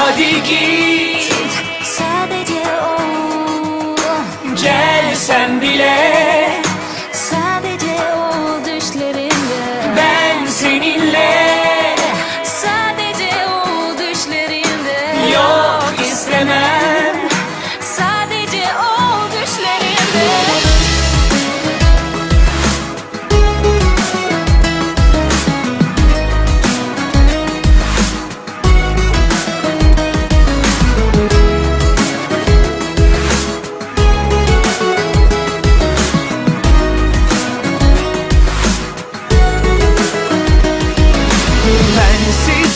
hadi git. Sadece o. Gelsen bile.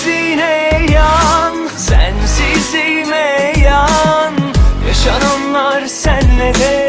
Sensizine yan, sensizime yan. Yaşananlar senle de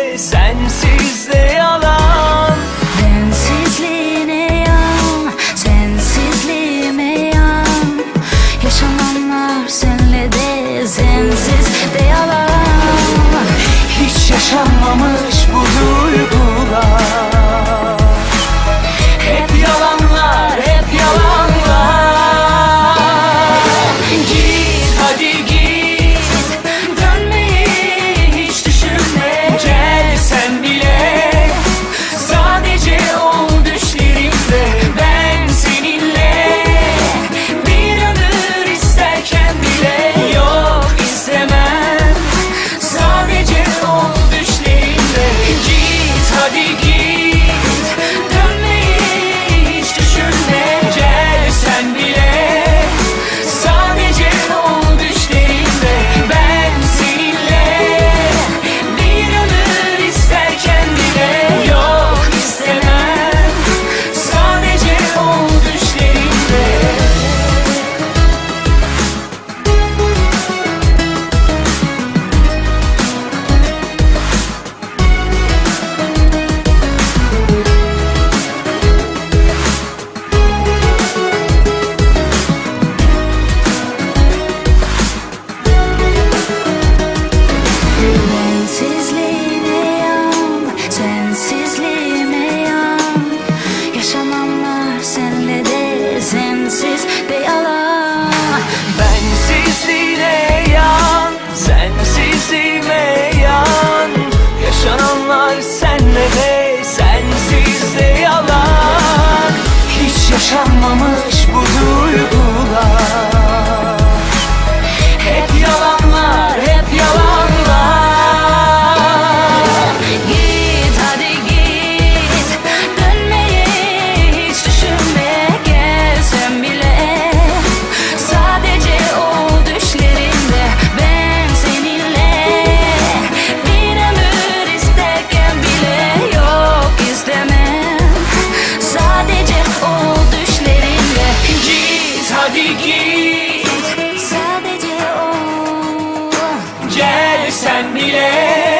yeah.